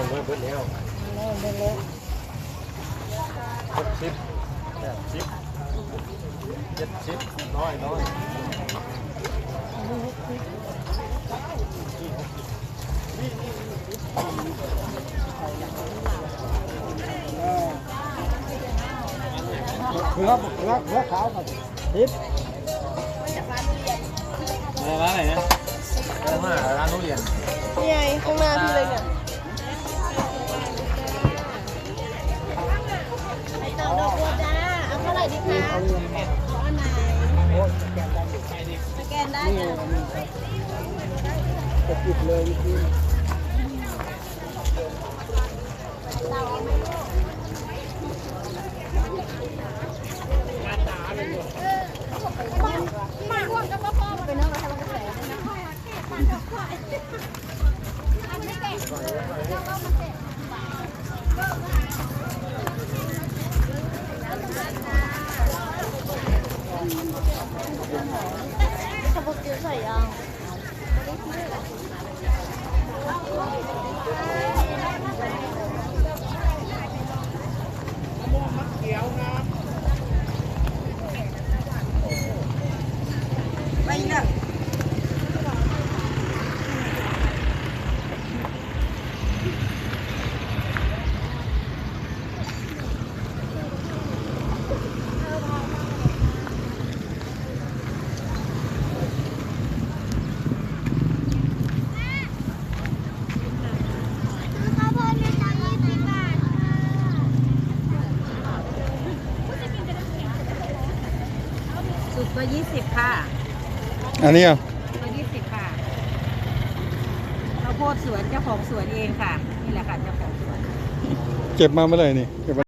ยังไม่เบิดแล้ว แล้วเดินแล้ว หกสิบแปดสิบเจ็ดสิบน้อยน้อย เขือเขือเขือขาวกับทิพย์ ร้านไหนนะร้านมาร้านทุเรียน นี่ไงข้างหน้าพี่เลย ดีคะเอาเงินมาขออันไหนโอ้ยแกนได้สแกนได้นี่จ้ะมันจะปิดเลยคือมาพ่วงกับพ่อมาเป็นเท่าไร่ทำกระแส 저거 주세요. ส่ยังสุดก็ยี่สิบค่ะอันนี้อะก็ยี่สิบค่ะข้าวโพดสวนเจ้าของสวนเองค่ะ นี่แหละค่ะเจ้าของสวน เก็บมาเมื่อไหร่นี่เก็บมา